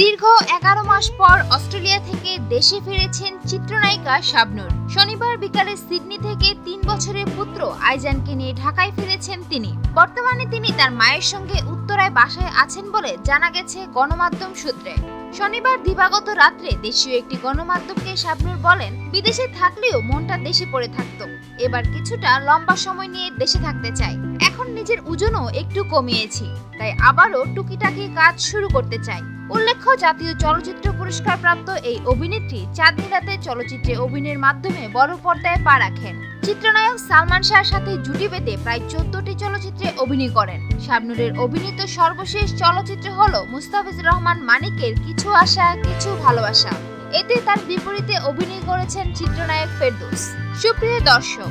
দীর্ঘ এগারো মাস পর অস্ট্রেলিয়া থেকে দেশে ফিরেছেন চিত্রনায়িকা শাবনূর। শনিবার বিকালে সিডনি থেকে তিন বছরের পুত্র আইজানকে নিয়ে ঢাকায় ফিরেছেন তিনি। বর্তমানে তিনি তার মায়ের সঙ্গে উত্তরায় বাসায় আছেন বলে জানা গেছে গণমাধ্যম সূত্রে। শনিবার দিবাগত রাত্রে দেশীয় একটি গণমাধ্যমকে শাবনূর বলেন, বিদেশে থাকলেও মনটা দেশে পড়ে থাকতো। এবার কিছুটা লম্বা সময় নিয়ে দেশে থাকতে চাই। এখন নিজের ওজনও একটু কমিয়েছি। তাই আবারও টুকিটাকি কাজ শুরু করতে চাই। উল্লেখ্য, জাতীয় চলচ্চিত্র পুরস্কার প্রাপ্ত এই অভিনেত্রী চাঁদনি রাতে চলচ্চিত্রে অভিনয়ের মাধ্যমে বড় পর্দায় পা রাখেন। চিত্রনায়ক সালমান শাহর সাথে জুটি বেঁধে প্রায় চোদ্দটি চলচ্চিত্রে অভিনয় করেন। শাবনুরের অভিনীত সর্বশেষ চলচ্চিত্র হল মুস্তাফিজুর রহমান মানিকের কিছু আশা, কিছু ভালোবাসা এতে তার বিপরীতে অভিনয় করেছেন চিত্রনায়ক ফেরদৌস। সুপ্রিয় দর্শক